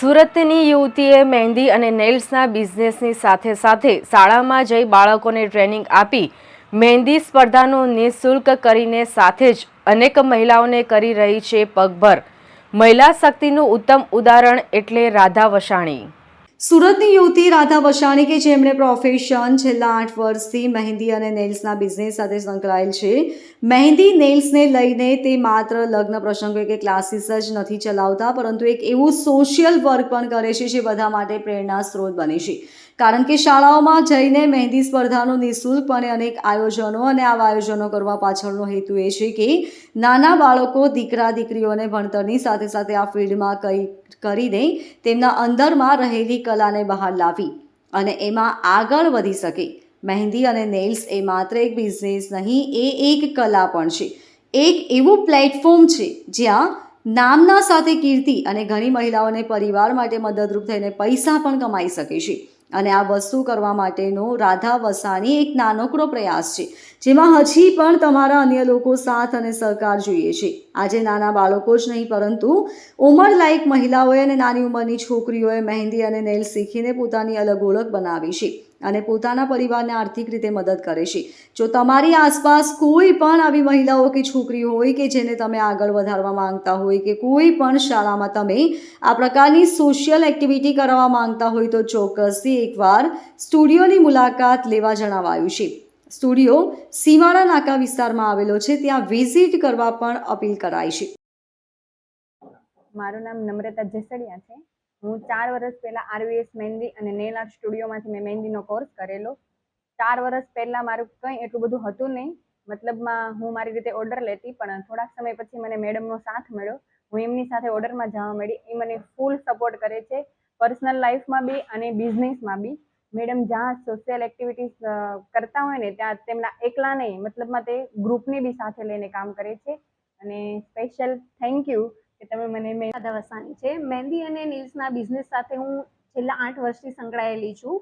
સુરતની યુવતીએ મહેંદી અને નેલ્સના બિઝનેસની સાથે સાથે શાળામાં જઈ બાળકોને ટ્રેનિંગ આપી મહેંદી સ્પર્ધાનું નિઃશુલ્ક કરીને સાથે જ અનેક મહિલાઓને કરી રહી છે પગભર. મહિલા શક્તિનું ઉત્તમ ઉદાહરણ એટલે રાધા વસાણી. સુરતની યુવતી રાધા વસાણી કે જેમણે પ્રોફેશન છેલ્લા આઠ વર્ષથી મહેંદી અને નેલ્સના બિઝનેસ સાથે સંકળાયેલ છે. મહેંદી નેલ્સને લઈને તે માત્ર લગ્ન પ્રસંગો કે ક્લાસીસ જ નથી ચલાવતા, પરંતુ એક એવું સોશિયલ વર્ક પણ કરે છે જે બધા માટે પ્રેરણા સ્ત્રોત બને છે. કારણ કે શાળાઓમાં જઈને મહેંદી સ્પર્ધાનું નિઃશુલ્કપણે અનેક આયોજનો અને આવા આયોજનો કરવા પાછળનો હેતુ એ છે કે નાના બાળકો દીકરા, દીકરીઓને ભણતરની સાથે સાથે આ ફિલ્ડમાં કઈ કરીને તેમના અંદરમાં રહેલી કલાને બહાર લાવી અને એમાં આગળ વધી શકે. મહેંદી અને નેલ્સ એ માત્ર એક બિઝનેસ નહીં, એ એક કલા પણ છે. એક એવું પ્લેટફોર્મ છે જ્યાં નામના સાથે કીર્તિ અને ઘણી મહિલાઓને પરિવાર માટે મદદરૂપ થઈને પૈસા પણ કમાઈ શકે છે. અને આ વસ્તુ કરવા માટેનો રાધા વસાની એક નાનકડો પ્રયાસ છે, જેમાં હજી પણ તમારા અન્ય લોકો સાથ અને સહકાર જોઈએ છે. આજે નાના બાળકો જ નહીં, પરંતુ ઉંમરલાયક મહિલાઓએ અને નાની ઉંમરની છોકરીઓએ મહેંદી અને નેલ શીખીને પોતાની અલગ ઓળખ બનાવી છે. અને પોતાના પરિવારને આર્થિક રીતે મદદ કરે છે. જો તમારી આસપાસ કોઈ પણ આવી મહિલાઓ કે છોકરીઓ હોય કે જેને તમે આગળ વધારવા માંગતા હોય કે કોઈ પણ શાળામાં તમે આ પ્રકારની સોશિયલ એક્ટિવિટી કરાવવા માંગતા હોય તો ચોક્કસથી એકવાર સ્ટુડિયોની મુલાકાત લેવા જણાવાયું છે. સ્ટુડિયો સીમાડા નાકા વિસ્તારમાં આવેલો છે. ત્યાં વિઝિટ કરવા પણ અપીલ કરાઈ છે. મારું નામ નમ્રતા જેસડિયા છે. હું ચાર વર્ષ પહેલા આરવીએસ મહેંદી અને નેલ આર્ટ સ્ટુડિયોમાંથી મેં મહેંદીનો કોર્સ કરેલો. ચાર વર્ષ પહેલાં મારું કંઈ એટલું બધું હતું નહીં. મતલબમાં હું મારી રીતે ઓર્ડર લેતી, પણ થોડાક સમય પછી મને મેડમનો સાથ મળ્યો. હું એમની સાથે ઓર્ડરમાં જવા મળી એ મને ફૂલ સપોર્ટ કરે છે. પર્સનલ લાઈફમાં બી અને બિઝનેસમાં બી. મેડમ જ્યાં સોશિયલ એક્ટિવિટીઝ કરતા હોય ને, ત્યાં તેમના એકલા નહીં. મતલબમાં તે ગ્રુપને બી સાથે લઈને કામ કરે છે. અને સ્પેશિયલ થેન્ક યુ કે તમે મને મેં રાધા છે. મહેંદી અને નીલ્સના બિઝનેસ સાથે હું છેલ્લા આઠ વર્ષથી સંકળાયેલી છું.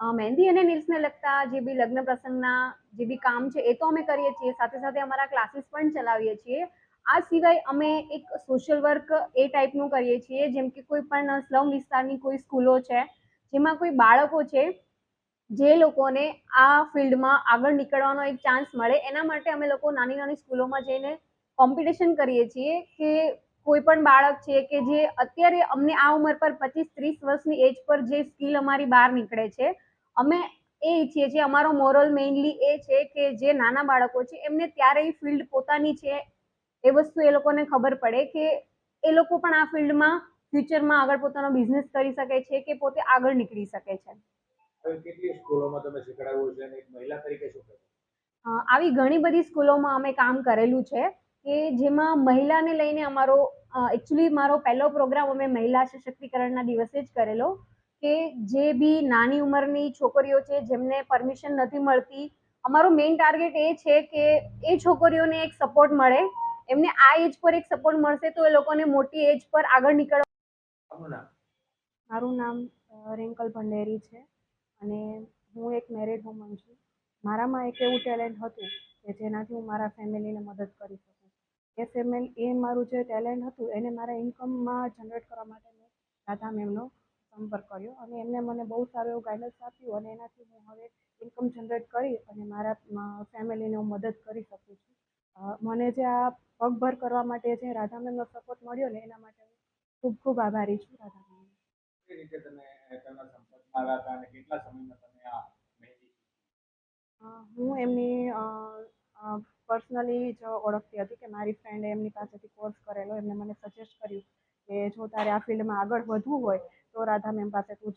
મહેંદી અને નીલ્સને લગતા જે બી લગ્ન પ્રસંગના જે બી કામ છે એ તો અમે કરીએ છીએ. સાથે સાથે અમારા ક્લાસીસ પણ ચલાવીએ છીએ. આ સિવાય અમે એક સોશિયલ વર્ક એ ટાઈપનું કરીએ છીએ. જેમ કે કોઈ પણ સ્લમ વિસ્તારની કોઈ સ્કૂલો છે, જેમાં કોઈ બાળકો છે, જે લોકોને આ ફિલ્ડમાં આગળ નીકળવાનો એક ચાન્સ મળે. એના માટે અમે લોકો નાની નાની સ્કૂલોમાં જઈને કોમ્પિટિશન કરીએ છીએ કે કોઈ પણ બાળક છે કે જે અત્યારે અમને આ ઉંમર પર પચીસ ત્રીસ વર્ષની એજ પર જે સ્કિલ અમારી બહાર નીકળે છે અમે એ ઈચ્છીએ છીએ અમારો મોરલ મેઇનલી એ છે કે જે નાના બાળકો છે એમને ત્યારે એ ફિલ્ડ પોતાની છે એ વસ્તુ એ લોકોને ખબર પડે કે એ લોકો પણ આ ફિલ્ડમાં ફ્યુચરમાં આગળ પોતાનો બિઝનેસ કરી શકે છે કે પોતે આગળ નીકળી શકે છે. કેટલી સ્કૂલોમાં તમે શીખડાવ્યું છે અને એક મહિલા તરીકે શું આવી ઘણી બધી સ્કૂલોમાં અમે કામ કરેલું છે. કે જેમાં મહિલાને લઈને અમારો એકચ્યુઅલી મારો પહેલો પ્રોગ્રામ અમે મહિલા સશક્તિકરણના દિવસે જ કરેલો કે જે બી નાની ઉંમરની છોકરીઓ છે જેમને પરમિશન નથી મળતી અમારો મેઇન ટાર્ગેટ એ છે કે એ છોકરીઓને એક સપોર્ટ મળે. એમને આ એજ પર એક સપોર્ટ મળશે તો એ લોકોને મોટી એજ પર આગળ નીકળવા મારું નામ? રિંકલ ભંડેરી છે અને હું એક મેરેડ વુમન છું. મારામાં એક એવું ટેલેન્ટ હતું કે જેનાથી હું મારા ફેમિલીને મદદ કરી શકું. એ ફેમિલી એ મારું જે ટેલેન્ટ હતું એને મારા ઇન્કમમાં જનરેટ કરવા માટે મેં રાધા મેમનો સંપર્ક કર્યો અને એમને મને બહુ સારું એવું ગાઈડન્સ આપ્યું અને એનાથી હું હવે ઇન્કમ જનરેટ કરી અને મારા ફેમિલીને હું મદદ કરી શકું છું મને જે આ પગભર કરવા માટે જે રાધા મેમનો સપોર્ટ મળ્યો ને એના માટે હું ખૂબ ખૂબ આભારી છું રાધા મેમ રીતે તમે તેમના સંપર્કમાં હતા અને કેટલા સમયમાં તમે આ મહેંદી શીખી? અ, હું એમની પર્સનલી જ ઓળખતી હતી કે મારી ફ્રેન્ડે એમની પાસેથી કોર્સ કરેલો, એમને મને સજેસ્ટ કર્યું કે જો તારે આ ફિલ્ડમાં આગળ વધવું હોય તો રાધા મેમ પાસે તું જ.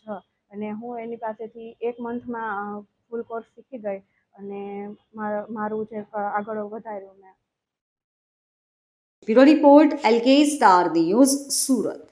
અને હું એની પાસેથી એક મંથમાં ફૂલ કોર્સ શીખી ગઈ અને માર- જે આગળ વધાર્યું મેં. Bureau report L K star news Surat.